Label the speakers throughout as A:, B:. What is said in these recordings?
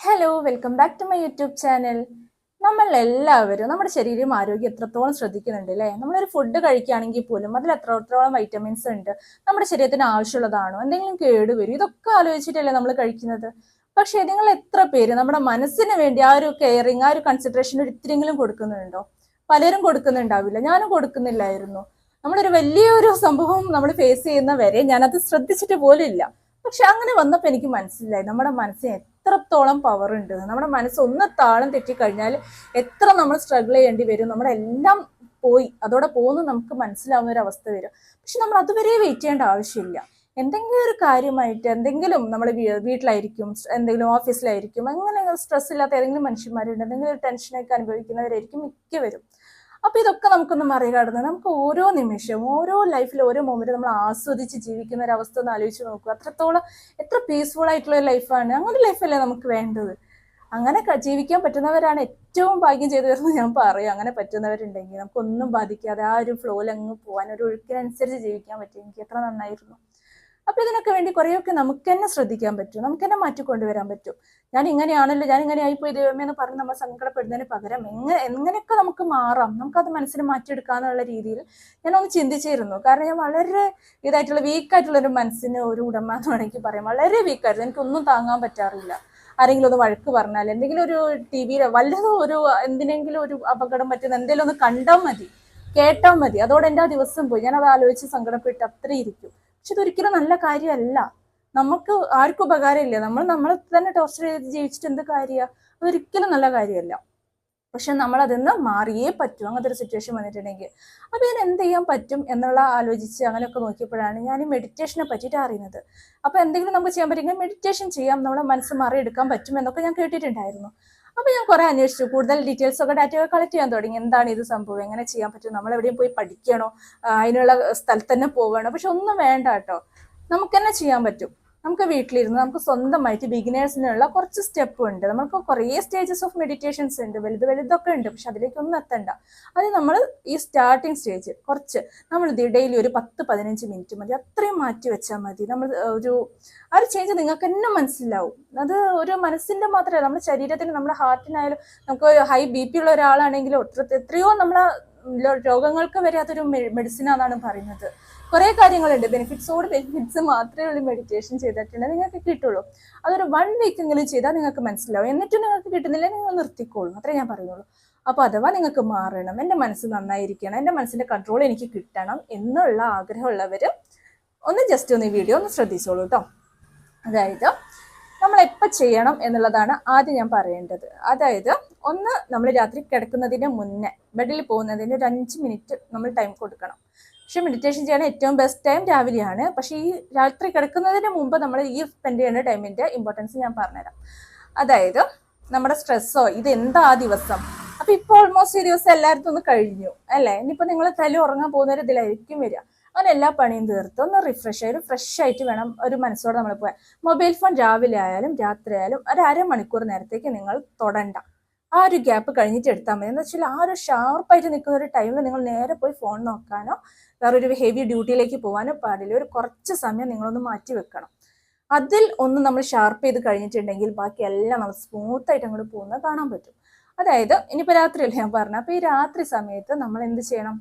A: Hello welcome back to my YouTube channel നമ്മൾ എല്ലാവരും നമ്മുടെ ശരീരം ആരോഗ്യം എത്രത്തോളം ശ്രദ്ധിക്കുന്നുണ്ട് അല്ലേ? നമ്മളൊരു ഫുഡ് കഴിക്കുകയാണെങ്കിൽ പോലും അതിൽ എത്രത്തോളം വൈറ്റമിൻസ് ഉണ്ട് നമ്മുടെ ശരീരത്തിന് ആവശ്യമുള്ളതാണോ എന്തെങ്കിലും കേടുവരും ഇതൊക്കെ ആലോചിച്ചിട്ടല്ലേ നമ്മൾ കഴിക്കുന്നത്? പക്ഷേ നിങ്ങൾ എത്ര പേര് നമ്മുടെ മനസ്സിന് വേണ്ടി ആ ഒരു കെയറിങ് ആ ഒരു കൺസിഡറേഷൻ ഒരു ഇത്തിരിയെങ്കിലും കൊടുക്കുന്നുണ്ടോ? പലരും കൊടുക്കുന്നുണ്ടാവില്ല. ഞാനും കൊടുക്കുന്നില്ലായിരുന്നു. നമ്മളൊരു വലിയൊരു സംഭവം നമ്മൾ ഫേസ് ചെയ്യുന്ന വരെ ഞാനത് ശ്രദ്ധിച്ചിട്ട് പോലും ഇല്ല. പക്ഷെ അങ്ങനെ വന്നപ്പോൾ എനിക്ക് മനസ്സിലായി. നമ്മുടെ മനസ്സിന് എത്രത്തോളം പവർ ഉണ്ട് നമ്മുടെ മനസ്സ് ഒന്ന് താളം തെറ്റിക്കഴിഞ്ഞാൽ എത്ര നമ്മൾ സ്ട്രഗിൾ ചെയ്യേണ്ടി വരും. നമ്മുടെ എല്ലാം പോയി. അതോടെ പോകുന്നു നമുക്ക് മനസ്സിലാവുന്ന ഒരു അവസ്ഥ വരും. പക്ഷെ നമ്മൾ അതുവരെ വെയിറ്റ് ചെയ്യേണ്ട ആവശ്യമില്ല. എന്തെങ്കിലും ഒരു കാര്യമായിട്ട് എന്തെങ്കിലും നമ്മൾ വീട്ടിലായിരിക്കും എന്തെങ്കിലും ഓഫീസിലായിരിക്കും അങ്ങനെ സ്ട്രെസ് ഇല്ലാത്ത ഏതെങ്കിലും മനുഷ്യന്മാരുണ്ട്. എന്തെങ്കിലും ഒരു ടെൻഷനൊക്കെ അനുഭവിക്കുന്നവരായിരിക്കും മിക്കവരും. അപ്പൊ ഇതൊക്കെ നമുക്കൊന്ന് മറികടന്ന് നമുക്ക് ഓരോ നിമിഷവും ഓരോ ലൈഫിൽ ഓരോ മൊമെന്റ് നമ്മൾ ആസ്വദിച്ച് ജീവിക്കുന്ന ഒരു അവസ്ഥ ഒന്ന് ആലോചിച്ച് നോക്കുക. അത്രത്തോളം എത്ര പീസ്ഫുൾ ആയിട്ടുള്ള ഒരു ലൈഫാണ് അങ്ങനെ ലൈഫല്ലേ നമുക്ക് വേണ്ടത്? അങ്ങനെ ജീവിക്കാൻ പറ്റുന്നവരാണ് ഏറ്റവും ഭാഗ്യം ചെയ്തു വരുന്നത് ഞാൻ പറയും. അങ്ങനെ പറ്റുന്നവരുണ്ടെങ്കിൽ നമുക്കൊന്നും ബാധിക്കാതെ ആ ഒരു ഫ്ലോയിൽ അങ്ങ് പോകാൻ ഒരു ഒഴുക്കിനനുസരിച്ച് ജീവിക്കാൻ പറ്റുമെങ്കിൽ എത്ര നന്നായിരുന്നു. അപ്പൊ ഇതിനൊക്കെ വേണ്ടി കുറേയൊക്കെ നമുക്ക് തന്നെ ശ്രദ്ധിക്കാൻ പറ്റും. നമുക്ക് തന്നെ മാറ്റിക്കൊണ്ടുവരാൻ പറ്റും. ഞാൻ ഇങ്ങനെയാണല്ലോ ഞാൻ ഇങ്ങനെ ആയിപ്പോയി ദൈവമേ എന്ന് പറഞ്ഞ് നമ്മൾ സങ്കടപ്പെടുന്നതിന് പകരം എങ്ങനെ എങ്ങനെയൊക്കെ നമുക്ക് മാറാം? നമുക്കത് മനസ്സിന് മാറ്റിയെടുക്കാന്നുള്ള രീതിയിൽ ഞാനൊന്ന് ചിന്തിച്ചിരുന്നു. കാരണം ഞാൻ വളരെ ഇതായിട്ടുള്ള വീക്കായിട്ടുള്ളൊരു മനസ്സിന് ഒരു ഉടമ എന്ന് വേണമെങ്കിൽ പറയാം. വളരെ വീക്കായിരുന്നു. എനിക്കൊന്നും താങ്ങാൻ പറ്റാറില്ല. ആരെങ്കിലും ഒന്ന് വഴക്ക് പറഞ്ഞാൽ എന്തെങ്കിലും ഒരു ടി വിയിൽ വല്ലതും ഒരു എന്തിനെങ്കിലും ഒരു അപകടം പറ്റുന്ന എന്തെങ്കിലും ഒന്ന് കണ്ടാൽ മതി കേട്ടാൽ മതി. അതോടെ എന്റെ ആ ദിവസം പോയി. ഞാൻ അത് ആലോചിച്ച് സങ്കടപ്പെട്ട് അത്രയും ഇരിക്കും. പക്ഷെ ഇതൊരിക്കലും നല്ല കാര്യമല്ല. നമുക്ക് ആർക്കും ഉപകാരമില്ല. നമ്മൾ നമ്മളെ തന്നെ ടോർച്ചർ ചെയ്ത് ജീവിച്ചിട്ട് എന്ത് കാര്യമാണ് അതൊരിക്കലും നല്ല കാര്യമല്ല. പക്ഷെ നമ്മൾ അതിൽ നിന്ന് മാറിയേ പറ്റൂ. അങ്ങനത്തെ ഒരു സിറ്റുവേഷൻ വന്നിട്ടുണ്ടെങ്കിൽ. അപ്പോൾ ഇതിന് എന്ത് ചെയ്യാൻ പറ്റും എന്നുള്ള ആലോചിച്ച് അങ്ങനെയൊക്കെ നോക്കിയപ്പോഴാണ് ഞാൻ ഈ മെഡിറ്റേഷനെ പറ്റിയിട്ട് അറിയുന്നത്. അപ്പോൾ എന്തെങ്കിലും നമുക്ക് ചെയ്യാൻ പറ്റുമെങ്കിൽ മെഡിറ്റേഷൻ ചെയ്യാം. നമ്മളെ മനസ്സ് മാറിയെടുക്കാൻ പറ്റും എന്നൊക്കെ ഞാൻ കേട്ടിട്ടുണ്ടായിരുന്നു. അപ്പോൾ ഞാൻ കുറെ അന്വേഷിച്ചു. കൂടുതൽ ഡീറ്റെയിൽസ് ഒക്കെ ഡാറ്റ കളക്ട് ചെയ്യാൻ തുടങ്ങി. എന്താണ് ഇത് സംഭവം? എങ്ങനെ ചെയ്യാൻ പറ്റും? നമ്മൾ എവിടെയും പോയി പഠിക്കണോ? അതിനുള്ള സ്ഥലത്ത് തന്നെ പോകണോ പക്ഷെ ഒന്നും വേണ്ട കേട്ടോ. നമുക്ക് തന്നെ ചെയ്യാൻ പറ്റും. നമുക്ക് വീട്ടിലിരുന്ന് നമുക്ക് സ്വന്തമായിട്ട് ബിഗിനേഴ്സിനുള്ള കുറച്ച് സ്റ്റെപ്പ് ഉണ്ട്. നമുക്ക് കുറേ സ്റ്റേജസ് ഓഫ് മെഡിറ്റേഷൻസ് ഉണ്ട്. വലുത് വലുതൊക്കെ ഉണ്ട്. പക്ഷെ അതിലേക്കൊന്നും എത്തണ്ട. അത് നമ്മൾ ഈ സ്റ്റാർട്ടിങ് സ്റ്റേജ് കുറച്ച് നമ്മൾ ഡെയിലി ഒരു പത്ത് പതിനഞ്ച് മിനിറ്റ് മതി. അത്രയും മാറ്റി വെച്ചാൽ മതി. നമ്മൾ ഒരു ആ ഒരു ചേഞ്ച് നിങ്ങൾക്ക് തന്നെ മനസ്സിലാവും. അത് ഒരു മനസ്സിന്റെ മാത്രമല്ല. നമ്മുടെ ശരീരത്തിന് നമ്മുടെ ഹാർട്ടിനായാലും നമുക്ക് ഹൈ ബി പി ഉള്ള ഒരാളാണെങ്കിലും എത്രയോ നമ്മളെ രോഗങ്ങൾക്ക് വരെ അതൊരു മെഡിസിൻ ആണെന്നാണ് പറയുന്നത്. കുറേ കാര്യങ്ങളുണ്ട്. ബെനിഫിറ്റ്സോട് ബെനിഫിറ്റ്സ് മാത്രമേ ഉള്ളൂ മെഡിറ്റേഷൻ ചെയ്തിട്ടുണ്ടെങ്കിൽ നിങ്ങൾക്ക് കിട്ടുള്ളൂ. അതൊരു വൺ വീക്ക് എങ്കിലും ചെയ്താൽ നിങ്ങൾക്ക് മനസ്സിലാവും. എന്നിട്ടും നിങ്ങൾക്ക് കിട്ടുന്നില്ല നിങ്ങൾ നിർത്തിക്കോളും. അത്രേ ഞാൻ പറയുള്ളൂ അപ്പോൾ അഥവാ നിങ്ങൾക്ക് മാറണം എന്റെ മനസ്സ് നന്നായിരിക്കണം എന്റെ മനസ്സിന്റെ കൺട്രോൾ എനിക്ക് കിട്ടണം എന്നുള്ള ആഗ്രഹമുള്ളവർ ഒന്ന് ജസ്റ്റ് ഒന്ന് ഈ വീഡിയോ ഒന്ന് ശ്രദ്ധിച്ചോളൂ കേട്ടോ അതായത് നമ്മൾ എപ്പോൾ ചെയ്യണം എന്നുള്ളതാണ് ആദ്യം ഞാൻ പറയേണ്ടത്. അതായത് ഒന്ന് നമ്മൾ രാത്രി കിടക്കുന്നതിന് മുന്നേ ബെഡിൽ പോകുന്നതിന് ഒരു അഞ്ച് മിനിറ്റ് നമ്മൾ ടൈം കൊടുക്കണം. പക്ഷെ മെഡിറ്റേഷൻ ചെയ്യാൻ ഏറ്റവും ബെസ്റ്റ് ടൈം രാവിലെയാണ്. പക്ഷെ ഈ രാത്രി കിടക്കുന്നതിന് മുമ്പ് നമ്മൾ ഈ സ്പെൻഡ് ചെയ്യേണ്ട ടൈമിന്റെ ഇമ്പോർട്ടൻസ് ഞാൻ പറഞ്ഞുതരാം. അതായത് നമ്മുടെ സ്ട്രെസ്സോ ഇത് എന്താ ആ ദിവസം? അപ്പൊ ഇപ്പോൾ ഓൾമോസ്റ്റ് ഈ ദിവസം എല്ലായിടത്തും ഒന്ന് കഴിഞ്ഞു അല്ലേ? ഇനിയിപ്പോ നിങ്ങൾ തല ഉറങ്ങാൻ പോകുന്നൊരു ഇതിലായിരിക്കും വരിക. അങ്ങനെ എല്ലാ പണിയും തീർത്ത് ഒന്ന് റിഫ്രഷ് ആയി ഒരു ഫ്രഷ് ആയിട്ട് വേണം ഒരു മനസ്സോടെ നമ്മൾ പോകാൻ മൊബൈൽ ഫോൺ രാവിലെ ആയാലും രാത്രി ആയാലും ഒരു അരമണിക്കൂർ നേരത്തേക്ക് നിങ്ങൾ തൊടണ്ട. ആ ഒരു ഗ്യാപ്പ് കഴിഞ്ഞിട്ട് എടുത്താൽ മതി. എന്ന് വെച്ചാൽ ആ ഒരു ഷാർപ്പായിട്ട് നിൽക്കുന്ന ഒരു ടൈമിൽ നിങ്ങൾ നേരെ പോയി ഫോൺ നോക്കാനോ വേറൊരു ഹെവി ഡ്യൂട്ടിയിലേക്ക് പോകാനോ പാടില്ല. ഒരു കുറച്ച് സമയം നിങ്ങളൊന്ന് മാറ്റി വെക്കണം. അതിൽ ഒന്ന് നമ്മൾ ഷാർപ്പ് ചെയ്ത് കഴിഞ്ഞിട്ടുണ്ടെങ്കിൽ ബാക്കി എല്ലാം നമ്മൾ സ്മൂത്ത് ആയിട്ട് അങ്ങോട്ട് പോകുന്നത് കാണാൻ പറ്റും. അതായത് ഇനിയിപ്പോൾ രാത്രിയല്ലേ ഞാൻ പറഞ്ഞത് അപ്പോൾ ഈ രാത്രി സമയത്ത് നമ്മൾ എന്ത് ചെയ്യണം?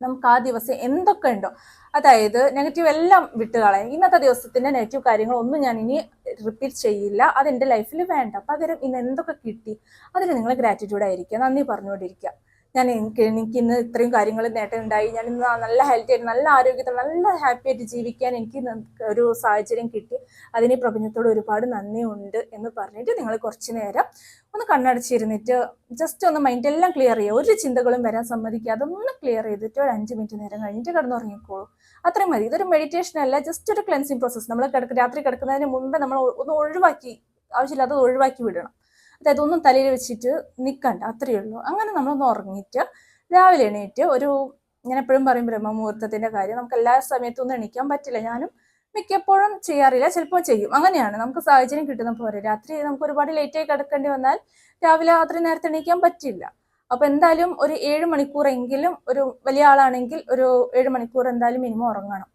A: നമുക്ക് ആ ദിവസം എന്തൊക്കെ ഉണ്ടോ? അതായത് നെഗറ്റീവ് എല്ലാം വിട്ടുകളയാം ഇന്നത്തെ ദിവസത്തിന്റെ നെഗറ്റീവ് കാര്യങ്ങളൊന്നും ഞാൻ ഇനി റിപ്പീറ്റ് ചെയ്യില്ല. അത് എന്റെ ലൈഫിൽ വേണ്ട. പകരം ഇന്ന് എന്തൊക്കെ കിട്ടി? അതിൽ നിങ്ങൾ ഗ്രാറ്റിറ്റ്യൂഡ് ആയിരിക്കുക. നന്ദി പറഞ്ഞുകൊണ്ടിരിക്കുക. ഞാൻ എനിക്ക് ഇന്ന് ഇത്രയും കാര്യങ്ങൾ നേട്ടം ഉണ്ടായി. ഞാൻ ഇന്ന് നല്ല ഹെൽത്തി ആയിട്ട് നല്ല ആരോഗ്യത്തിൽ നല്ല ഹാപ്പി ആയിട്ട് ജീവിക്കാൻ എനിക്ക് ഒരു സാഹചര്യം കിട്ടി. അതിന് പ്രപഞ്ചത്തോട് ഒരുപാട് നന്ദിയുണ്ട് എന്ന് പറഞ്ഞിട്ട് നിങ്ങൾ കുറച്ച് നേരം ഒന്ന് കണ്ണടച്ചിരുന്നിട്ട് ജസ്റ്റ് ഒന്ന് മൈൻഡ് എല്ലാം ക്ലിയർ ചെയ്യുക. ഒരു ചിന്തകളും വരാൻ സമ്മതിക്കാതെ ഒന്ന് ക്ലിയർ ചെയ്തിട്ട് ഒരു അഞ്ച് മിനിറ്റ് നേരം കഴിഞ്ഞിട്ട് കിടന്നുറങ്ങിക്കോളൂ അത്രയും മതി. ഇതൊരു മെഡിറ്റേഷൻ അല്ല ജസ്റ്റ് ഒരു ക്ലെൻസിങ് പ്രോസസ്സ് നമ്മൾ കിടക്ക് രാത്രി കിടക്കുന്നതിന് മുമ്പേ നമ്മൾ ഒന്ന് ഒഴിവാക്കി ആവശ്യമില്ലാത്തത് ഒഴിവാക്കി വിടണം. അതായത് ഒന്നും തലയിൽ വെച്ചിട്ട് നിൽക്കണ്ട അത്രയേ ഉള്ളൂ. അങ്ങനെ നമ്മളൊന്ന് ഉറങ്ങിയിട്ട് രാവിലെ എണീറ്റ് ഒരു ഞാൻ എപ്പോഴും പറയും ബ്രഹ്മമുഹൂർത്തത്തിന്റെ കാര്യം നമുക്ക് എല്ലാ സമയത്തും ഒന്നും എണീക്കാൻ പറ്റില്ല. ഞാനും മിക്കപ്പോഴും ചെയ്യാറില്ല ചിലപ്പോൾ ചെയ്യും. അങ്ങനെയാണ്. നമുക്ക് സാഹചര്യം കിട്ടുന്ന പോലെ. രാത്രി നമുക്ക് ഒരുപാട് ലേറ്റായി കിടക്കേണ്ടി വന്നാൽ രാവിലെ അത്രയും നേരത്തെ എണീക്കാൻ പറ്റില്ല. അപ്പോൾ എന്തായാലും ഒരു ഏഴ് മണിക്കൂറെങ്കിലും ഒരു വലിയ ആളാണെങ്കിൽ ഒരു ഏഴ് മണിക്കൂർ എന്തായാലും മിനിമം ഉറങ്ങണം.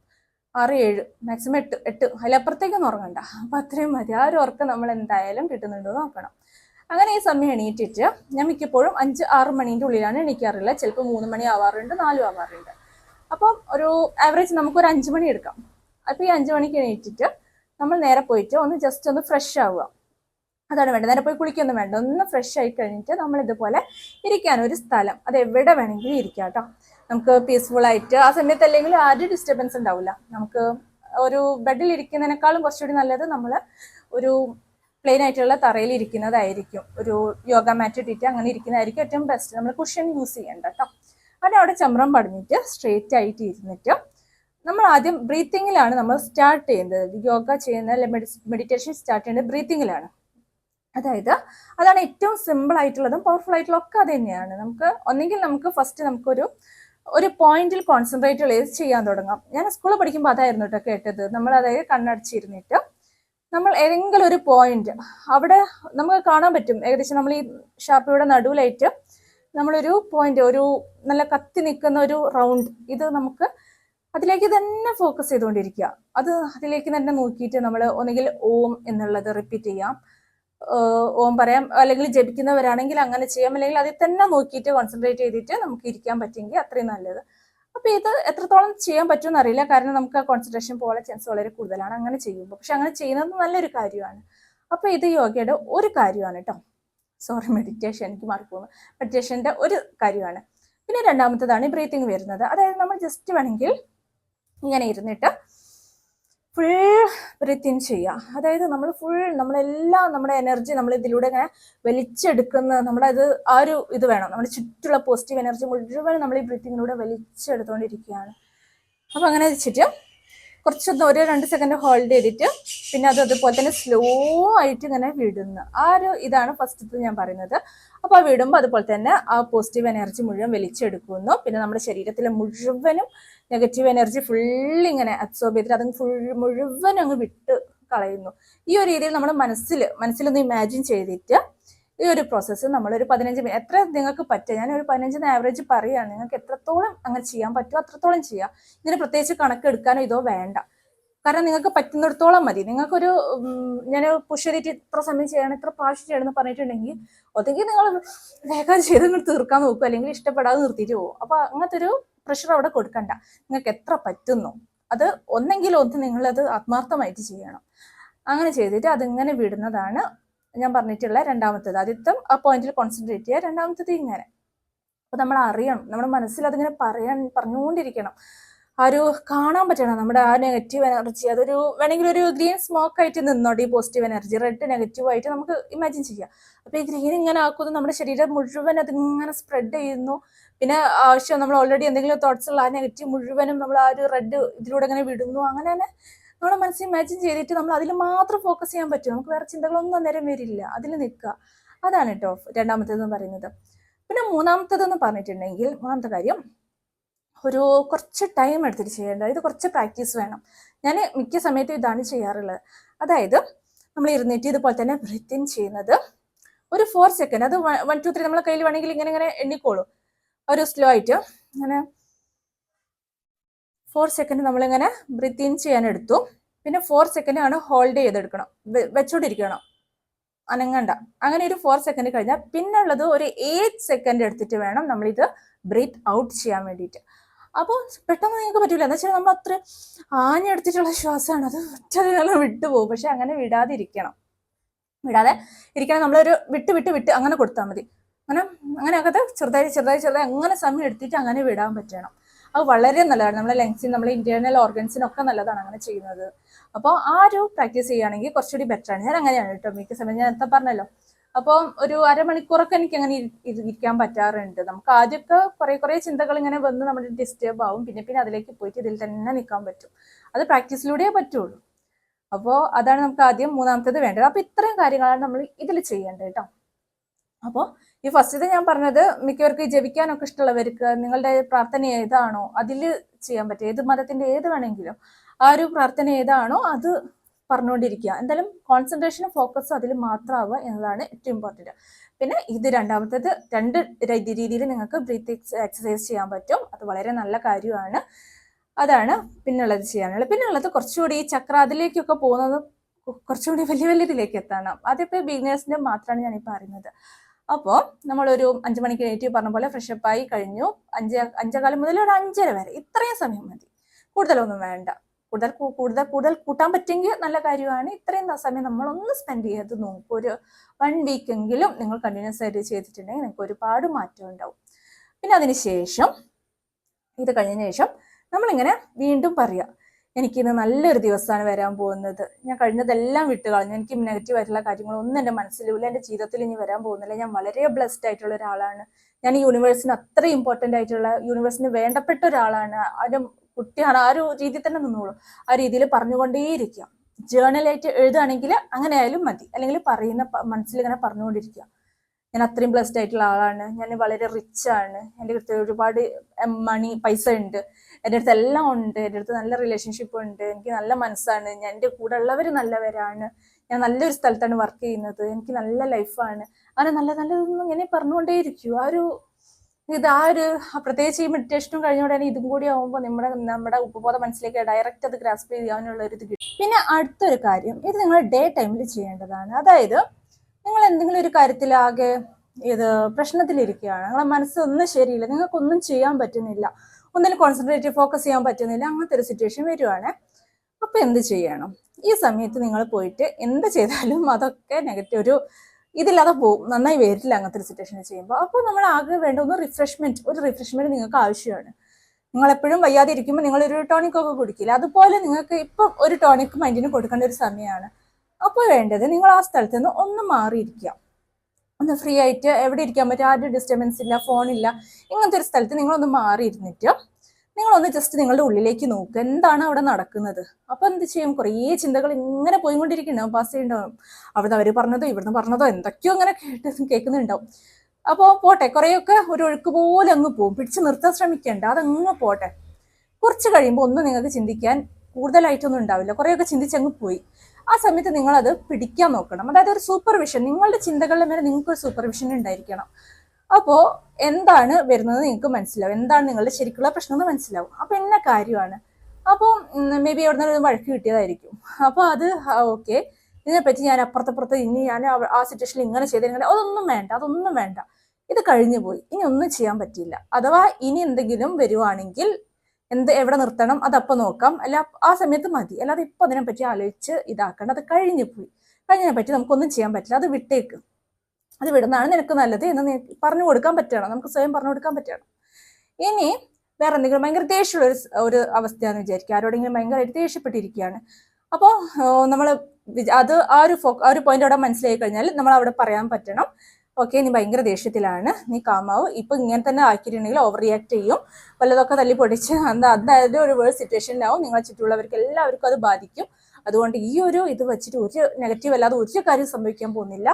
A: ആറ് ഏഴ് മാക്സിമം എട്ട് എട്ട്. അതിലപ്പുറത്തേക്കൊന്നും ഉറങ്ങണ്ട. അപ്പം അത്രയും മതി. ആ ഒരു ഉറക്കം നമ്മൾ എന്തായാലും കിട്ടുന്നുണ്ടോ നോക്കണം. അങ്ങനെ ഈ സമയം എണീറ്റിട്ട് ഞാൻ മിക്കപ്പോഴും അഞ്ച് ആറ് മണീന്റെ ഉള്ളിലാണ് എണീക്കാറുള്ളത്. ചിലപ്പോൾ മൂന്ന് മണി ആവാറുണ്ട് നാലും ആവാറുണ്ട്. അപ്പം ഒരു ആവറേജ് നമുക്കൊരു അഞ്ച് മണി എടുക്കാം. അപ്പോൾ ഈ അഞ്ച് മണിക്ക് എണീറ്റിട്ട് നമ്മൾ നേരെ പോയിട്ട് ഒന്ന് ജസ്റ്റ് ഒന്ന് ഫ്രഷ് ആവുക. അതാണ് വേണ്ടത്. നേരെ പോയി കുളിക്കൊന്നും വേണ്ട. ഒന്ന് ഫ്രഷ് ആയി കഴിഞ്ഞിട്ട് നമ്മൾ ഇതുപോലെ ഇരിക്കാൻ ഒരു സ്ഥലം. അത് എവിടെ വേണമെങ്കിലും ഇരിക്കാം കേട്ടോ. നമുക്ക് പീസ്ഫുൾ ആയിട്ട് ആ സമയത്ത് അല്ലെങ്കിൽ ആരും ഡിസ്റ്റർബൻസ് ഉണ്ടാവില്ല. നമുക്ക് ഒരു ബെഡിൽ ഇരിക്കുന്നതിനേക്കാളും കുറച്ചുകൂടി നല്ലത് നമ്മൾ ഒരു പ്ലെയിൻ ആയിട്ടുള്ള തറയിൽ ഇരിക്കുന്നതായിരിക്കും. ഒരു യോഗ മാറ്റ് ഇട്ടിട്ട് അങ്ങനെ ഇരിക്കുന്നതായിരിക്കും ഏറ്റവും ബെസ്റ്റ് നമ്മൾ കുഷൻ യൂസ് ചെയ്യേണ്ട കേട്ടോ അതിന് അവിടെ ചമ്രം പടിഞ്ഞിട്ട് സ്ട്രെയിറ്റ് ആയിട്ട് ഇരുന്നിട്ട് നമ്മൾ ആദ്യം ബ്രീത്തിങ്ങിലാണ് നമ്മൾ സ്റ്റാർട്ട് ചെയ്യുന്നത്. യോഗ ചെയ്യുന്ന മെഡിറ്റേഷൻ സ്റ്റാർട്ട് ചെയ്യുന്നത് ബ്രീത്തിങ്ങിലാണ് അതായത് അതാണ് ഏറ്റവും സിമ്പിൾ ആയിട്ടുള്ളതും പവർഫുൾ ആയിട്ടുള്ള ഒക്കെ അത് തന്നെയാണ്. നമുക്ക് ഒന്നെങ്കിൽ നമുക്ക് ഫസ്റ്റ് നമുക്കൊരു ഒരു പോയിന്റിൽ കോൺസെൻട്രേറ്റ് ചെയ്ത് ചെയ്യാൻ തുടങ്ങാം. ഞാൻ സ്കൂളിൽ പഠിക്കുമ്പോൾ അതായിരുന്നു കേട്ടോ കേട്ടത്. നമ്മൾ അതായത് കണ്ണടച്ചിരുന്നിട്ട് നമ്മൾ ഏതെങ്കിലും ഒരു പോയിന്റ് അവിടെ നമുക്ക് കാണാൻ പറ്റും. ഏകദേശം നമ്മൾ ഈ ഷാപ്പിയുടെ നടുവിലായിട്ട് നമ്മളൊരു പോയിന്റ് ഒരു നല്ല കത്തി നിൽക്കുന്ന ഒരു റൗണ്ട് ഇത് നമുക്ക് അതിലേക്ക് തന്നെ ഫോക്കസ് ചെയ്തുകൊണ്ടിരിക്കുക. അത് അതിലേക്ക് തന്നെ നോക്കിയിട്ട് നമ്മൾ ഒന്നുകിൽ ഓം എന്നുള്ളത് റിപ്പീറ്റ് ചെയ്യാം. ഓം പറയാം. അല്ലെങ്കിൽ ജപിക്കുന്നവരാണെങ്കിൽ അങ്ങനെ ചെയ്യാം. അല്ലെങ്കിൽ അതിൽ തന്നെ നോക്കിയിട്ട് കോൺസെൻട്രേറ്റ് ചെയ്തിട്ട് നമുക്ക് ഇരിക്കാൻ പറ്റുമെങ്കിൽ അത്രയും നല്ലത്. അപ്പൊ ഇത് എത്രത്തോളം ചെയ്യാൻ പറ്റുമെന്ന് അറിയില്ല. കാരണം നമുക്ക് ആ കോൺസെൻട്രേഷൻ പോലെ ചാൻസ് വളരെ കൂടുതലാണ്. അങ്ങനെ ചെയ്യുമ്പോൾ പക്ഷെ അങ്ങനെ ചെയ്യുന്നത് നല്ലൊരു കാര്യമാണ്. അപ്പൊ ഇത് യോഗയുടെ ഒരു കാര്യമാണ് കേട്ടോ സോറി മെഡിറ്റേഷൻ എനിക്ക് മാർക്ക് പോകുന്നു മെഡിറ്റേഷന്റെ ഒരു കാര്യമാണ്. പിന്നെ രണ്ടാമത്തതാണ് ഈ ബ്രീത്തിങ് വരുന്നത്. അതായത് നമ്മൾ ജസ്റ്റ് വേണമെങ്കിൽ ഇങ്ങനെ ഇരുന്നിട്ട് ഫുൾ ബ്രീത്ത് ഇൻ ചെയ്യുക. അതായത് നമ്മൾ ഫുൾ നമ്മളെല്ലാം നമ്മുടെ എനർജി നമ്മൾ ഇതിലൂടെ ഇങ്ങനെ വലിച്ചെടുക്കുന്ന നമ്മുടെ അത് ആ ഒരു ഇത് വേണം. നമ്മുടെ ചുറ്റുള്ള പോസിറ്റീവ് എനർജി മുഴുവൻ നമ്മൾ ഈ ബ്രീത്തിങ്ങിലൂടെ വലിച്ചെടുത്തുകൊണ്ടിരിക്കുകയാണ് അപ്പോൾ അങ്ങനെ വെച്ചിട്ട് കുറച്ചൊന്ന് ഒരു രണ്ട് സെക്കൻഡ് ഹോൾഡ് ചെയ്തിട്ട് പിന്നെ അത് അതുപോലെ തന്നെ സ്ലോ ആയിട്ട് ഇങ്ങനെ വിടുന്നു. ആ ഒരു ഇതാണ് ഫസ്റ്റത്തെ ഞാൻ പറയുന്നത്. അപ്പോൾ ആ വിടുമ്പോൾ അതുപോലെ തന്നെ ആ പോസിറ്റീവ് എനർജി മുഴുവൻ വലിച്ചെടുക്കുന്നു. പിന്നെ നമ്മുടെ ശരീരത്തിലെ മുഴുവനും നെഗറ്റീവ് എനർജി ഫുൾ ഇങ്ങനെ അബ്സോർബ് ചെയ്തിട്ട് അത് ഫുൾ മുഴുവൻ അങ്ങ് വിട്ട് കളയുന്നു. ഈ ഒരു രീതിയിൽ നമ്മൾ മനസ്സിൽ മനസ്സിലൊന്ന് ഇമാജിൻ ചെയ്തിട്ട് ഈ ഒരു പ്രോസസ്സ് നമ്മളൊരു പതിനഞ്ച് മിനിറ്റ് എത്ര നിങ്ങൾക്ക് പറ്റുക? ഞാൻ ഒരു പതിനഞ്ചിന് ആവറേജ് പറയുകയാണ് നിങ്ങൾക്ക് എത്രത്തോളം അങ്ങനെ ചെയ്യാൻ പറ്റുമോ അത്രത്തോളം ചെയ്യാം. ഇതിന് പ്രത്യേകിച്ച് കണക്കെടുക്കാനോ ഇതോ വേണ്ട. കാരണം നിങ്ങൾക്ക് പറ്റുന്നിടത്തോളം മതി. നിങ്ങൾക്കൊരു ഞാൻ പുഷ് ചെയ്തിട്ട് ഇത്ര സമയം ചെയ്യണം ഇത്ര പ്രാവശ്യം ചെയ്യണമെന്ന് പറഞ്ഞിട്ടുണ്ടെങ്കിൽ ഒന്നെങ്കിൽ നിങ്ങൾ വേഗം ചെയ്ത് തീർക്കാൻ നോക്കുക. അല്ലെങ്കിൽ ഇഷ്ടപ്പെടാതെ നിർത്തിയിട്ട് പോകും. അപ്പൊ അങ്ങനത്തെ ഒരു പ്രഷർ അവിടെ കൊടുക്കണ്ട. നിങ്ങൾക്ക് എത്ര പറ്റുന്നു? അത് ഒന്നെങ്കിൽ ഒന്ന് നിങ്ങളത് ആത്മാർത്ഥമായിട്ട് ചെയ്യണം. അങ്ങനെ ചെയ്തിട്ട് അതിങ്ങനെ വിടുന്നതാണ് ഞാൻ പറഞ്ഞിട്ടുള്ള രണ്ടാമത്തേത്. ആദ്യത്തെ ആ പോയിന്റിൽ കോൺസെൻട്രേറ്റ് ചെയ്യുക രണ്ടാമത്തേത് ഇങ്ങനെ. അപ്പൊ നമ്മൾ അറിയണം നമ്മുടെ മനസ്സിൽ അതിങ്ങനെ പറയാൻ പറഞ്ഞുകൊണ്ടിരിക്കണം. ആ ഒരു കാണാൻ പറ്റണം. നമ്മുടെ ആ നെഗറ്റീവ് എനർജി അതൊരു വേണമെങ്കിൽ ഒരു ഗ്രീൻ സ്മോക്ക് ആയിട്ട് നിന്നോട്ടെ ഈ പോസിറ്റീവ് എനർജി റെഡ് നെഗറ്റീവ് ആയിട്ട് നമുക്ക് ഇമാജിൻ ചെയ്യാം. അപ്പൊ ഈ ഗ്രീൻ ഇങ്ങനെ ആക്കുന്നു നമ്മുടെ ശരീരം മുഴുവൻ അതിങ്ങനെ സ്പ്രെഡ് ചെയ്യുന്നു. പിന്നെ ആവശ്യം നമ്മൾ ഓൾറെഡി എന്തെങ്കിലും തോട്ട്സ് ഉള്ള ആ നെഗറ്റീവ് മുഴുവനും നമ്മൾ ആ ഒരു റെഡ് ഇതിലൂടെ ഇങ്ങനെ വിടുന്നു. അങ്ങനെ തന്നെ നമ്മുടെ മനസ്സിൽ ഇമാജിൻ ചെയ്തിട്ട് നമ്മൾ അതിൽ മാത്രം ഫോക്കസ് ചെയ്യാൻ പറ്റും. നമുക്ക് വേറെ ചിന്തകളൊന്നും അന്നേരം വരില്ല. അതിൽ നിൽക്കുക. അതാണ് കേട്ടോ രണ്ടാമത്തേതെന്ന് പറയുന്നത്. പിന്നെ മൂന്നാമത്തേതെന്ന് പറഞ്ഞിട്ടുണ്ടെങ്കിൽ മൂന്നാമത്തെ കാര്യം ഒരു കുറച്ച് ടൈം എടുത്തിട്ട് ചെയ്യേണ്ടത്. ഇത് കുറച്ച് പ്രാക്ടീസ് വേണം. ഞാൻ മിക്ക സമയത്തും ഇതാണ് ചെയ്യാറുള്ളത്. അതായത് നമ്മൾ ഇരുന്നിട്ട് ഇതുപോലെ തന്നെ ബ്രീത്ത് ചെയ്യുന്നത് ഒരു ഫോർ സെക്കൻഡ് അത് വൺ ടു ത്രീ നമ്മളെ കയ്യിൽ വേണമെങ്കിൽ ഇങ്ങനെ ഇങ്ങനെ എണ്ണിക്കോളൂ. ഒരു സ്ലോ ആയിട്ട് അങ്ങനെ ഫോർ സെക്കൻഡ് നമ്മളിങ്ങനെ ബ്രീത്ത് ചെയ്യാൻ എടുത്തു. പിന്നെ ഫോർ സെക്കൻഡ് ആണ് ഹോൾഡ് ചെയ്തെടുക്കണം. വെച്ചോണ്ടിരിക്കണം. അനങ്ങണ്ട. അങ്ങനെ ഒരു ഫോർ സെക്കൻഡ് കഴിഞ്ഞാൽ പിന്നുള്ളത് ഒരു എയ്റ്റ് സെക്കൻഡ് എടുത്തിട്ട് വേണം നമ്മളിത് ബ്രീത്ത് ഔട്ട് ചെയ്യാൻ വേണ്ടിയിട്ട്. അപ്പോൾ പെട്ടെന്ന് നിങ്ങൾക്ക് പറ്റില്ല എന്ന് വെച്ചാൽ നമ്മൾ അത്ര ആഞ്ഞെടുത്തിട്ടുള്ള ശ്വാസമാണ് അത് ഒറ്റ വിട്ടുപോകും പക്ഷെ അങ്ങനെ വിടാതിരിക്കണം. വിടാതെ ഇരിക്കണം. നമ്മളൊരു വിട്ട് വിട്ട് വിട്ട് അങ്ങനെ കൊടുത്താൽ മതി. അങ്ങനെ അങ്ങനെ അകത്ത് ചെറുതായി ചെറുതായി ചെറുതായി അങ്ങനെ സമയം എടുത്തിട്ട് അങ്ങനെ വിടാൻ പറ്റണം. അത് വളരെ നല്ലതാണ്. നമ്മളെ ലങ്സിന് നമ്മളെ ഇന്റേണൽ ഓർഗൻസിനൊക്കെ നല്ലതാണ് അങ്ങനെ ചെയ്യുന്നത്. അപ്പോൾ ആ ഒരു പ്രാക്ടീസ് ചെയ്യുകയാണെങ്കിൽ കുറച്ചുകൂടി ബെറ്ററാണ് ഞാൻ അങ്ങനെയാണ് കേട്ടോ. മിക്ക സമയം ഞാൻ നേരത്തെ പറഞ്ഞല്ലോ. അപ്പോൾ ഒരു അരമണിക്കൂറൊക്കെ എനിക്ക് അങ്ങനെ ഇരി- ഇരി- ഇരിക്കാൻ പറ്റാറുണ്ട്. നമുക്ക് ആദ്യമൊക്കെ കുറെ കുറെ ചിന്തകൾ ഇങ്ങനെ വന്ന് നമ്മൾ ഡിസ്റ്റേബ് ആവും. പിന്നെ പിന്നെ അതിലേക്ക് പോയിട്ട് ഇതിൽ തന്നെ നിൽക്കാൻ പറ്റും. അത് പ്രാക്ടീസിലൂടെയേ പറ്റുള്ളൂ. അപ്പോൾ അതാണ് നമുക്ക് ആദ്യം മൂന്നാമത്തേത് വേണ്ടത്. അപ്പോൾ ഇത്രയും കാര്യങ്ങളാണ് നമ്മൾ ഇതിൽ ചെയ്യേണ്ടത് കേട്ടോ. അപ്പോൾ ഈ ഫസ്റ്റ് ഞാൻ പറഞ്ഞത് മിക്കവർക്കും ഈ ജപിക്കാനൊക്കെ ഇഷ്ടമുള്ളവർക്ക് നിങ്ങളുടെ പ്രാർത്ഥന ഏതാണോ അതിൽ ചെയ്യാൻ പറ്റും. ഏത് മതത്തിന്റെ ഏത് വേണമെങ്കിലും ആ ഒരു പ്രാർത്ഥന ഏതാണോ അത് പറഞ്ഞുകൊണ്ടിരിക്കുക. എന്തായാലും കോൺസെൻട്രേഷനും ഫോക്കസും അതിൽ മാത്രമാവുക എന്നതാണ് ഏറ്റവും ഇമ്പോർട്ടന്റ് പിന്നെ ഇത് രണ്ടാമത്തേത് രണ്ട് രീതി- രീതിയിൽ നിങ്ങൾക്ക് ബ്രീത്ത് എക്സസൈസ് ചെയ്യാൻ പറ്റും. അത് വളരെ നല്ല കാര്യമാണ്. അതാണ് പിന്നുള്ളത് ചെയ്യാനുള്ളത്. പിന്നുള്ളത് കുറച്ചുകൂടി ഈ ചക്ര അതിലേക്കൊക്കെ പോകുന്നത് കുറച്ചുകൂടി വലിയ വലിയ ഇതിലേക്ക് എത്തണം. അതിപ്പോൾ ബിഗിനേഴ്സിന്റെ മാത്രമാണ് ഞാനിപ്പോൾ അറിയുന്നത് അപ്പോൾ നമ്മളൊരു അഞ്ച് മണിക്ക് നേറ്റീവ് പറഞ്ഞ പോലെ ഫ്രഷപ്പായി കഴിഞ്ഞു. അഞ്ച് അഞ്ചേകാലം മുതൽ ഒരു അഞ്ചര വരെ. ഇത്രയും സമയം മതി. കൂടുതലൊന്നും വേണ്ട. കൂടുതൽ കൂടുതൽ കൂടുതൽ കൂട്ടാൻ പറ്റുമെങ്കിൽ നല്ല കാര്യമാണ്. ഇത്രയും സമയം നമ്മളൊന്ന് സ്പെൻഡ് ചെയ്ത് നോക്കും. ഒരു വൺ വീക്ക് എങ്കിലും നിങ്ങൾ കണ്ടിന്യൂസ് ആയിട്ട് ചെയ്തിട്ടുണ്ടെങ്കിൽ നിങ്ങൾക്ക് ഒരുപാട് മാറ്റം ഉണ്ടാവും. പിന്നെ അതിന് ശേഷം ഇത് കഴിഞ്ഞ ശേഷം നമ്മളിങ്ങനെ വീണ്ടും പറയാം എനിക്കിന്ന് നല്ലൊരു ദിവസമാണ് വരാൻ പോകുന്നത്. ഞാൻ കഴിഞ്ഞതെല്ലാം വിട്ട് കളഞ്ഞു എനിക്ക് നെഗറ്റീവ് ആയിട്ടുള്ള കാര്യങ്ങളൊന്നും എന്റെ മനസ്സിലില്ല. എന്റെ ജീവിതത്തിൽ ഇനി വരാൻ പോകുന്നില്ല. ഞാൻ വളരെ ബ്ലെസ്ഡ് ആയിട്ടുള്ള ഒരാളാണ്. ഞാൻ ഈ യൂണിവേഴ്സിന് അത്ര ഇമ്പോർട്ടന്റ് ആയിട്ടുള്ള യൂണിവേഴ്സിന് വേണ്ടപ്പെട്ട ഒരാളാണ്. അതിന്റെ കുട്ടിയാണ്. ആ ഒരു രീതിയിൽ തന്നെ നിന്നോളൂ. ആ രീതിയിൽ പറഞ്ഞുകൊണ്ടേയിരിക്കുക. ജേർണലായിട്ട് എഴുതുകയാണെങ്കിൽ അങ്ങനെ ആയാലും മതി. അല്ലെങ്കിൽ പറയുന്ന മനസ്സിൽ ഇങ്ങനെ പറഞ്ഞുകൊണ്ടിരിക്കുക. ഞാൻ അത്രയും ബ്ലെസ്ഡ് ആയിട്ടുള്ള ആളാണ്. ഞാൻ വളരെ റിച്ച് ആണ്. എന്റെ അടുത്ത് ഒരുപാട് മണി പൈസ ഉണ്ട്. എന്റെ അടുത്ത് എല്ലാം ഉണ്ട്. എന്റെ അടുത്ത് നല്ല റിലേഷൻഷിപ്പ് ഉണ്ട്. എനിക്ക് നല്ല മനസ്സാണ്. ഞാൻ എന്റെ കൂടെ ഉള്ളവർ നല്ലവരാണ്. ഞാൻ നല്ലൊരു സ്ഥലത്താണ് വർക്ക് ചെയ്യുന്നത്. എനിക്ക് നല്ല ലൈഫാണ് അങ്ങനെ നല്ല നല്ലതൊന്നും ഇങ്ങനെ പറഞ്ഞുകൊണ്ടേയിരിക്കും ആ ഒരു ഇത് ആ ഒരു പ്രത്യേകിച്ച് ഈ മെഡിറ്റേഷനും കഴിഞ്ഞോടെ ഇതും കൂടി ആവുമ്പോൾ നമ്മുടെ നമ്മുടെ ഉപബോധ മനസ്സിലേക്ക് ഡയറക്റ്റ് അത് ഗ്രാസ്പ് ചെയ്യാനുള്ള ഒരു ഇത് കിട്ടും. പിന്നെ അടുത്തൊരു കാര്യം ഇത് നിങ്ങൾ ഡേ ടൈമിൽ ചെയ്യേണ്ടതാണ്. അതായത് നിങ്ങൾ എന്തെങ്കിലും ഒരു കാര്യത്തിലാകെ ഇത് പ്രശ്നത്തിലിരിക്കുകയാണ്. നിങ്ങളെ മനസ്സ് ഒന്നും ശരിയില്ല. നിങ്ങൾക്കൊന്നും ചെയ്യാൻ പറ്റുന്നില്ല. ഒന്നിനും കോൺസെൻട്രേറ്റ് ഫോക്കസ് ചെയ്യാൻ പറ്റുന്നില്ല. അങ്ങനത്തെ ഒരു സിറ്റുവേഷൻ വരുവാണ്. അപ്പം എന്ത് ചെയ്യണം? ഈ സമയത്ത് നിങ്ങൾ പോയിട്ട് എന്ത് ചെയ്താലും അതൊക്കെ നെഗറ്റീവ് ഒരു ഇതില്ലാതെ പോകും നന്നായി വരില്ല അങ്ങനത്തെ ഒരു സിറ്റുവേഷൻ ചെയ്യുമ്പോൾ അപ്പോൾ നമ്മൾ ആകെ വേണ്ട ഒന്ന് റിഫ്രഷ്മെന്റ് ഒരു റിഫ്രഷ്മെന്റ് നിങ്ങൾക്ക് ആവശ്യമാണ്. നിങ്ങൾ എപ്പോഴും വയ്യാതെ ഇരിക്കുമ്പോൾ നിങ്ങൾ ഒരു ടോണിക് ഒക്കെ കുടിക്കില്ല. അതുപോലെ നിങ്ങൾക്ക് ഇപ്പം ഒരു ടോണിക് മൈൻഡിന് കൊടുക്കേണ്ട ഒരു സമയമാണ് അപ്പോൾ വേണ്ടത് നിങ്ങൾ ആ സ്ഥലത്ത് നിന്ന് ഒന്ന് മാറിയിരിക്കുക. ഒന്ന് ഫ്രീ ആയിട്ട് എവിടെ ഇരിക്കാൻ പറ്റും? ആരും ഡിസ്റ്റർബൻസ് ഇല്ല ഫോണില്ല ഇങ്ങനത്തെ ഒരു സ്ഥലത്ത് നിങ്ങളൊന്ന് മാറിയിരുന്നിട്ട് നിങ്ങളൊന്ന് ജസ്റ്റ് നിങ്ങളുടെ ഉള്ളിലേക്ക് നോക്കുക എന്താണ് അവിടെ നടക്കുന്നത്? അപ്പൊ എന്ത് ചെയ്യും? കുറേ ചിന്തകൾ ഇങ്ങനെ പോയിക്കൊണ്ടിരിക്കുന്നുണ്ടാവും പാസ് ചെയ്യുന്നുണ്ടാവും അവിടെ അവർ പറഞ്ഞതോ ഇവിടുന്ന് പറഞ്ഞതോ എന്തൊക്കെയോ ഇങ്ങനെ കേട്ട് കേൾക്കുന്നുണ്ടാവും. അപ്പോൾ പോട്ടെ കുറേയൊക്കെ ഒരു ഒഴുക്ക് പോലെ അങ്ങ് പോകും പിടിച്ചു നിർത്താൻ ശ്രമിക്കേണ്ട. അതങ്ങ് പോട്ടെ. കുറച്ച് കഴിയുമ്പോൾ ഒന്നും നിങ്ങൾക്ക് ചിന്തിക്കാൻ കൂടുതലായിട്ടൊന്നും ഉണ്ടാവില്ല. കുറേയൊക്കെ ചിന്തിച്ചങ്ങ് പോയി. ആ സമയത്ത് നിങ്ങളത് പിടിക്കാൻ നോക്കണം. അതായത് ഒരു സൂപ്പർവിഷൻ നിങ്ങളുടെ ചിന്തകളുടെ മേലെ നിങ്ങൾക്ക് ഒരു സൂപ്പർവിഷൻ ഉണ്ടായിരിക്കണം. അപ്പോൾ എന്താണ് വരുന്നത് നിങ്ങൾക്ക് മനസ്സിലാവും. എന്താണ് നിങ്ങളുടെ ശരിക്കുള്ള പ്രശ്നം എന്ന് മനസ്സിലാവും. അപ്പോൾ എന്ന കാര്യമാണ്. അപ്പോൾ മേ ബി അവിടെ നിന്ന് വഴക്ക് കിട്ടിയതായിരിക്കും. അപ്പോൾ അത് ഓക്കെ ഇതിനെപ്പറ്റി ഞാൻ അപ്പുറത്തപ്പുറത്ത് ഇനി ഞാൻ ആ സിറ്റുവേഷനിൽ ഇങ്ങനെ ചെയ്തിങ്ങനെ അതൊന്നും വേണ്ട അതൊന്നും വേണ്ട. ഇത് കഴിഞ്ഞു പോയി. ഇനി ഒന്നും ചെയ്യാൻ പറ്റിയില്ല. അഥവാ ഇനി എന്തെങ്കിലും വരുവാണെങ്കിൽ എന്ത് എവിടെ നിർത്തണം അതപ്പോൾ നോക്കാം. അല്ല ആ സമയത്ത് മതി. അല്ലാതെ ഇപ്പൊ അതിനെപ്പറ്റി ആലോചിച്ച് ഇതാക്കണം അത് കഴിഞ്ഞു പോയി. കഴിഞ്ഞതിനെ പറ്റി നമുക്കൊന്നും ചെയ്യാൻ പറ്റില്ല. അത് വിട്ടേക്ക്. അത് വിടുന്നതാണ് നിനക്ക് നല്ലത് എന്ന് പറഞ്ഞു കൊടുക്കാൻ പറ്റണം നമുക്ക് സ്വയം പറഞ്ഞു കൊടുക്കാൻ പറ്റണം ഇനി വേറെ എന്തെങ്കിലും ഭയങ്കര ദേഷ്യമുള്ള ഒരു ഒരു അവസ്ഥയാണെന്ന് വിചാരിക്കുക. ആരോടെങ്കിലും ഭയങ്കരമായിട്ട് ദേഷ്യപ്പെട്ടിരിക്കുകയാണ്. അപ്പോൾ നമ്മൾ അത് ആ ഒരു ഫോ ആ ഒരു പോയിന്റ് അവിടെ മനസ്സിലായി കഴിഞ്ഞാൽ നമ്മൾ അവിടെ പറയാൻ പറ്റണം. ഓക്കെ നീ ഭയങ്കര ദേഷ്യത്തിലാണ്. നീ കാമാവ് ഇപ്പം ഇങ്ങനെ തന്നെ ആക്കിയിട്ടുണ്ടെങ്കിൽ ഓവർ റിയാക്ട് ചെയ്യും. വല്ലതൊക്കെ തല്ലി പൊടിച്ച് എന്താ അതായത് ഒരു വേഴ്സ് സിറ്റുവേഷനിലാവും നിങ്ങളെ ചുറ്റുമുള്ളവർക്ക് എല്ലാവർക്കും അത് ബാധിക്കും. അതുകൊണ്ട് ഈ ഒരു ഇത് വെച്ചിട്ട് ഒരു നെഗറ്റീവ് അല്ലാതെ ഒരു കാര്യം സംഭവിക്കാൻ പോകുന്നില്ല.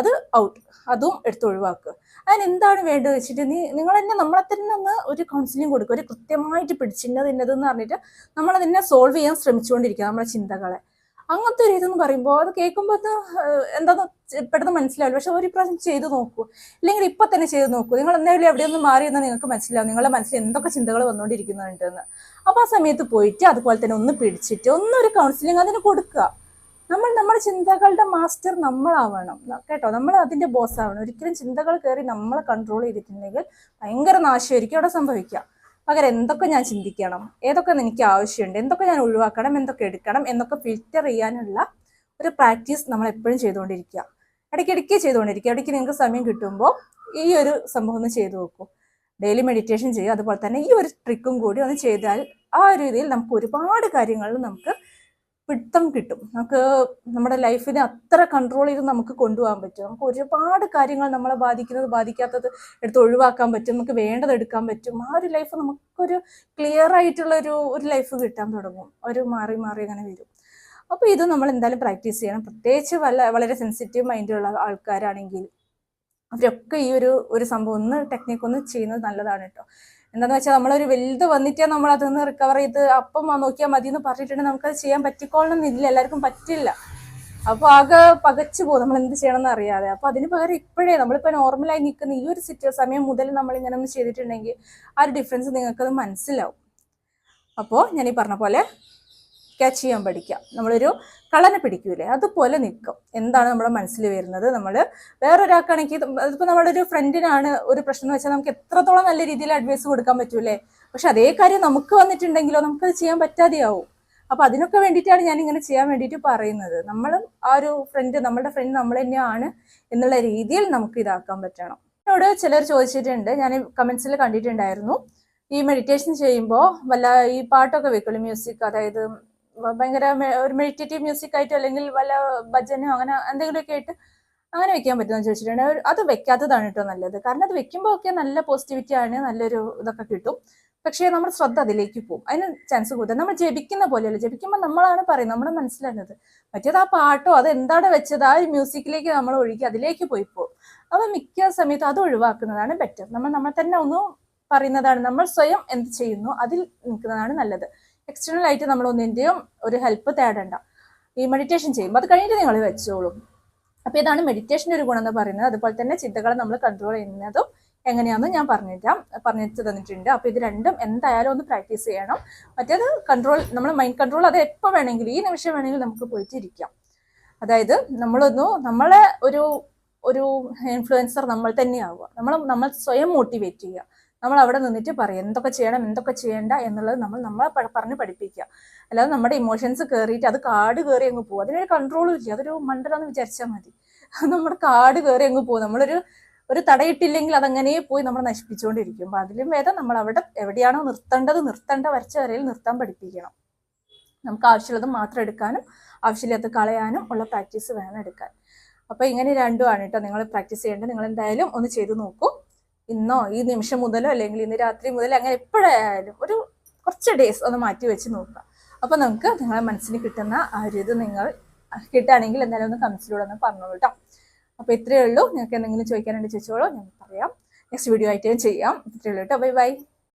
A: അത് ഔട്ട് അതും എടുത്ത് ഒഴിവാക്കുക. അതിന് എന്താണ് വേണ്ടത് വെച്ചിട്ട് നീ നിങ്ങൾ തന്നെ നമ്മളെ തന്നെ ഒന്ന് ഒരു കൗൺസിലിംഗ് കൊടുക്കുക. ഒരു കൃത്യമായിട്ട് പിടിച്ചിന്നത് ഇന്നതെന്ന് പറഞ്ഞിട്ട് നമ്മൾ അതിനെ സോൾവ് ചെയ്യാൻ ശ്രമിച്ചുകൊണ്ടിരിക്കുക നമ്മുടെ ചിന്തകളെ. അങ്ങനത്തെ ഒരു ഇതെന്ന് പറയുമ്പോൾ അത് കേൾക്കുമ്പോൾ അത് എന്താന്ന് പെട്ടെന്ന് മനസ്സിലാവില്ല. പക്ഷെ ഒരു പ്രാവശ്യം ചെയ്ത് നോക്കൂ. ഇല്ലെങ്കിൽ ഇപ്പൊ തന്നെ ചെയ്ത് നോക്കൂ. നിങ്ങൾ എന്തായാലും എവിടെയൊന്നും മാറി എന്നാൽ നിങ്ങൾക്ക് മനസ്സിലാവും നിങ്ങളുടെ മനസ്സിൽ എന്തൊക്കെ ചിന്തകൾ വന്നുകൊണ്ടിരിക്കുന്നുണ്ടെന്ന്. അപ്പൊ ആ സമയത്ത് പോയിട്ട് അതുപോലെ തന്നെ ഒന്ന് പിടിച്ചിട്ട് ഒന്നൊരു കൗൺസിലിംഗ് അതിന് കൊടുക്കുക. നമ്മൾ നമ്മുടെ ചിന്തകളുടെ മാസ്റ്റർ നമ്മളാവണം. കേട്ടോ? നമ്മൾ അതിന്റെ ബോസ് ആവണം. ഒരിക്കലും ചിന്തകൾ കയറി നമ്മളെ കൺട്രോൾ ചെയ്തിട്ടുണ്ടെങ്കിൽ ഭയങ്കര നാശമായിരിക്കും അവിടെ സംഭവിക്കുക. പകരം എന്തൊക്കെ ഞാൻ ചിന്തിക്കണം? ഏതൊക്കെ എനിക്ക് ആവശ്യമുണ്ട്? എന്തൊക്കെ ഞാൻ ഒഴിവാക്കണം? എന്തൊക്കെ എടുക്കണം? എന്നൊക്കെ ഫിൽറ്റർ ചെയ്യാനുള്ള ഒരു പ്രാക്ടീസ് നമ്മൾ എപ്പോഴും ചെയ്തുകൊണ്ടിരിക്കുക. ഇടയ്ക്കിടയ്ക്ക് ചെയ്തുകൊണ്ടിരിക്കുക. ഇടയ്ക്ക് നിങ്ങൾക്ക് സമയം കിട്ടുമ്പോൾ ഈ ഒരു സംഭവം ഒന്ന് ചെയ്തു നോക്കൂ. ഡെയിലി മെഡിറ്റേഷൻ ചെയ്യുക. അതുപോലെ തന്നെ ഈ ഒരു ട്രിക്കും കൂടി ഒന്ന് ചെയ്താൽ ആ ഒരു രീതിയിൽ നമുക്ക് ഒരുപാട് കാര്യങ്ങളിൽ നമുക്ക് പിടുത്തം കിട്ടും. നമുക്ക് നമ്മുടെ ലൈഫിനെ അത്ര കൺട്രോൾ ചെയ്ത് നമുക്ക് കൊണ്ടുപോകാൻ പറ്റും. നമുക്ക് ഒരുപാട് കാര്യങ്ങൾ നമ്മളെ ബാധിക്കുന്നത് ബാധിക്കാത്തത് എടുത്ത് ഒഴിവാക്കാൻ പറ്റും. നമുക്ക് വേണ്ടത് എടുക്കാൻ പറ്റും. ആ ഒരു ലൈഫ് നമുക്കൊരു ക്ലിയർ ആയിട്ടുള്ള ഒരു ഒരു ലൈഫ് കിട്ടാൻ തുടങ്ങും. ഒരു മാറി മാറി അങ്ങനെ വരും. അപ്പോൾ ഇത് നമ്മൾ എന്തായാലും പ്രാക്ടീസ് ചെയ്യണം. പ്രത്യേകിച്ച് വല്ല വളരെ സെൻസിറ്റീവ് മൈൻഡുള്ള ആൾക്കാരാണെങ്കിൽ അവരൊക്കെ ഈ ഒരു ഒരു സംഭവം ഒന്ന് ടെക്നിക്ക് ഒന്ന് ചെയ്യുന്നത് നല്ലതാണ് കേട്ടോ. എന്താന്ന് വെച്ചാൽ നമ്മളൊരു വലുത് വന്നിട്ടാ നമ്മൾ അതിൽ നിന്ന് റിക്കവർ ചെയ്ത് അപ്പം നോക്കിയാൽ മതി എന്ന് പറഞ്ഞിട്ടുണ്ടെങ്കിൽ നമുക്കത് ചെയ്യാൻ പറ്റിക്കോളണം എന്നില്ല എല്ലാവർക്കും പറ്റില്ല. അപ്പോൾ ആകെ പകച്ചു പോകും. നമ്മൾ എന്ത് ചെയ്യണമെന്ന് അറിയാതെ. അപ്പോൾ അതിന് പകരം ഇപ്പോഴേ നമ്മളിപ്പോൾ നോർമലായി നിൽക്കുന്ന ഈ ഒരു സിറ്റുവേഷൻ സമയം മുതൽ നമ്മൾ ഇങ്ങനെ ഒന്ന് ചെയ്തിട്ടുണ്ടെങ്കിൽ ആ ഒരു ഡിഫറൻസ് നിങ്ങൾക്കത് മനസ്സിലാവും. അപ്പോൾ ഞാൻ ഈ പറഞ്ഞ പോലെ ക്യാച്ച് ചെയ്യാൻ പഠിക്കാം. നമ്മളൊരു കളനെ പിടിക്കൂലേ? അതുപോലെ നിൽക്കും. എന്താണ് നമ്മുടെ മനസ്സിൽ വരുന്നത്? നമ്മൾ വേറൊരാൾക്കാണെങ്കിൽ അതിപ്പോൾ നമ്മുടെ ഒരു ഫ്രണ്ടിനാണ് ഒരു പ്രശ്നം വെച്ചാൽ നമുക്ക് എത്രത്തോളം നല്ല രീതിയിൽ അഡ്വൈസ് കൊടുക്കാൻ പറ്റൂലേ? പക്ഷെ അതേ കാര്യം നമുക്ക് വന്നിട്ടുണ്ടെങ്കിലോ നമുക്കത് ചെയ്യാൻ പറ്റാതെയാവും. അപ്പൊ അതിനൊക്കെ വേണ്ടിയിട്ടാണ് ഞാൻ ഇങ്ങനെ ചെയ്യാൻ വേണ്ടിയിട്ട് പറയുന്നത്. നമ്മളും ആ ഒരു ഫ്രണ്ട് നമ്മുടെ ഫ്രണ്ട് നമ്മൾ തന്നെയാണ് എന്നുള്ള രീതിയിൽ നമുക്ക് ഇതാക്കാൻ പറ്റണം. എന്നോട് ചിലർ ചോദിച്ചിട്ടുണ്ട്. ഞാൻ കമൻസിൽ കണ്ടിട്ടുണ്ടായിരുന്നു. ഈ മെഡിറ്റേഷൻ ചെയ്യുമ്പോൾ വല്ല ഈ പാട്ടൊക്കെ വെക്കുള്ളൂ മ്യൂസിക് അതായത് ഭയങ്കര ഒരു മെഡിറ്റേറ്റീവ് മ്യൂസിക് ആയിട്ടോ അല്ലെങ്കിൽ വല്ല ഭജനോ അങ്ങനെ എന്തെങ്കിലുമൊക്കെ ആയിട്ട് അങ്ങനെ വെക്കാൻ പറ്റുമെന്ന് ചോദിച്ചിട്ടുണ്ടെങ്കിൽ അത് വെക്കാത്തതാണ് കേട്ടോ നല്ലത്. കാരണം അത് വെക്കുമ്പോൾ ഒക്കെ നല്ല പോസിറ്റിവിറ്റി ആണ് നല്ലൊരു ഇതൊക്കെ കിട്ടും. പക്ഷേ നമ്മുടെ ശ്രദ്ധ അതിലേക്ക് പോകും. അതിന് ചാൻസ് കൂടുതൽ. നമ്മൾ ജപിക്കുന്ന പോലെയല്ല. ജപിക്കുമ്പോൾ നമ്മളാണ് പറയുന്നത് നമ്മുടെ മനസ്സിലാകുന്നത്. മറ്റേത് ആ പാട്ടോ അത് എന്താണ് വെച്ചത് ആ ഒരു മ്യൂസിക്കിലേക്ക് നമ്മൾ ഒഴുകി അതിലേക്ക് പോയി പോകും. അപ്പോൾ മിക്ക സമയത്ത് അത് ഒഴിവാക്കുന്നതാണ് ബെറ്റർ നമ്മൾ നമ്മൾ തന്നെ ഒന്ന് പറയുന്നതാണ്. നമ്മൾ സ്വയം എന്ത് ചെയ്യുന്നു അതിൽ നിൽക്കുന്നതാണ് നല്ലത്. എക്സ്റ്റേണൽ ആയിട്ട് നമ്മൾ ഒന്നിന്റെയും ഒരു ഹെൽപ്പ് തേടേണ്ട. ഈ മെഡിറ്റേഷൻ ചെയ്യുമ്പോൾ അത് കഴിഞ്ഞിട്ട് നിങ്ങൾ വെച്ചോളൂ. അപ്പോൾ ഇതാണ് മെഡിറ്റേഷന്റെ ഒരു ഗുണം എന്ന് പറയുന്നത്. അതുപോലെ തന്നെ ചിന്തകളെ നമ്മൾ കൺട്രോൾ ചെയ്യുന്നതും എങ്ങനെയാണെന്ന് ഞാൻ പറഞ്ഞുതരാം. പറഞ്ഞു തന്നിട്ടുണ്ട്. അപ്പോൾ ഇത് രണ്ടും എന്തായാലും ഒന്ന് പ്രാക്ടീസ് ചെയ്യണം. മറ്റേത് കൺട്രോൾ നമ്മൾ മൈൻഡ് കൺട്രോൾ അത് എപ്പോൾ വേണമെങ്കിലും ഈ നിമിഷം വേണമെങ്കിലും നമുക്ക് പോയിട്ട് ഇരിക്കാം അതായത് നമ്മളൊന്നു നമ്മളെ ഒരു ഒരു ഇൻഫ്ലുവൻസർ നമ്മൾ തന്നെയാവുക. നമ്മൾ നമ്മൾ സ്വയം മോട്ടിവേറ്റ് ചെയ്യുക. നമ്മൾ അവിടെ നിന്നിട്ട് പറയും എന്തൊക്കെ ചെയ്യണം എന്തൊക്കെ ചെയ്യേണ്ട എന്നുള്ളത് നമ്മൾ നമ്മളെ പറഞ്ഞ് പഠിപ്പിക്കുക. അല്ലാതെ നമ്മുടെ ഇമോഷൻസ് കയറിയിട്ട് അത് കാട് കയറി അങ്ങ് പോകും. അതിനൊരു കൺട്രോളും ഇല്ല. അതൊരു മണ്ടലാന്ന് വിചാരിച്ചാൽ മതി. നമ്മുടെ കാട് കയറി അങ്ങ് പോകും. നമ്മളൊരു ഒരു തടയിട്ടില്ലെങ്കിൽ അതങ്ങനെ പോയി നമ്മൾ നശിപ്പിച്ചുകൊണ്ടിരിക്കും അപ്പൊ അതിലും ഭേദം നമ്മൾ അവിടെ എവിടെയാണോ നിർത്തേണ്ടത് നിർത്തേണ്ട വരച്ച വരയിൽ നിർത്താൻ പഠിപ്പിക്കണം. നമുക്ക് ആവശ്യമുള്ളത് മാത്രം എടുക്കാനും ആവശ്യമില്ലാത്ത കളയാനും ഉള്ള പ്രാക്ടീസ് വേണം എടുക്കാൻ. അപ്പോൾ ഇങ്ങനെ രണ്ടുമാണ് കേട്ടോ നിങ്ങൾ പ്രാക്ടീസ് ചെയ്യേണ്ടത്. നിങ്ങൾ എന്തായാലും ഒന്ന് ചെയ്തു നോക്കൂ. ഇന്നോ ഈ നിമിഷം മുതലോ അല്ലെങ്കിൽ ഇന്ന് രാത്രി മുതൽ അങ്ങനെ എപ്പോഴായാലും ഒരു കുറച്ച് ഡേയ്സ് ഒന്ന് മാറ്റി വെച്ച് നോക്കുക. അപ്പൊ നമുക്ക് നിങ്ങളെ മനസ്സിന് കിട്ടുന്ന ആ ഒരു ഇത് നിങ്ങൾ കിട്ടുകയാണെങ്കിൽ എന്തായാലും ഒന്ന് കമൻസിലൂടെ ഒന്ന് പറഞ്ഞോളൂ കേട്ടോ അപ്പൊ ഇത്രയേ ഉള്ളൂ. നിങ്ങൾക്ക് എന്തെങ്കിലും ചോദിക്കാനുണ്ട് ചോദിച്ചോളൂ. ഞാൻ പറയാം. നെക്സ്റ്റ് വീഡിയോ ആയിട്ട് ഞാൻ ചെയ്യാം. ഇത്രയേ ഉള്ളൂ കേട്ടോ ബൈ ബൈ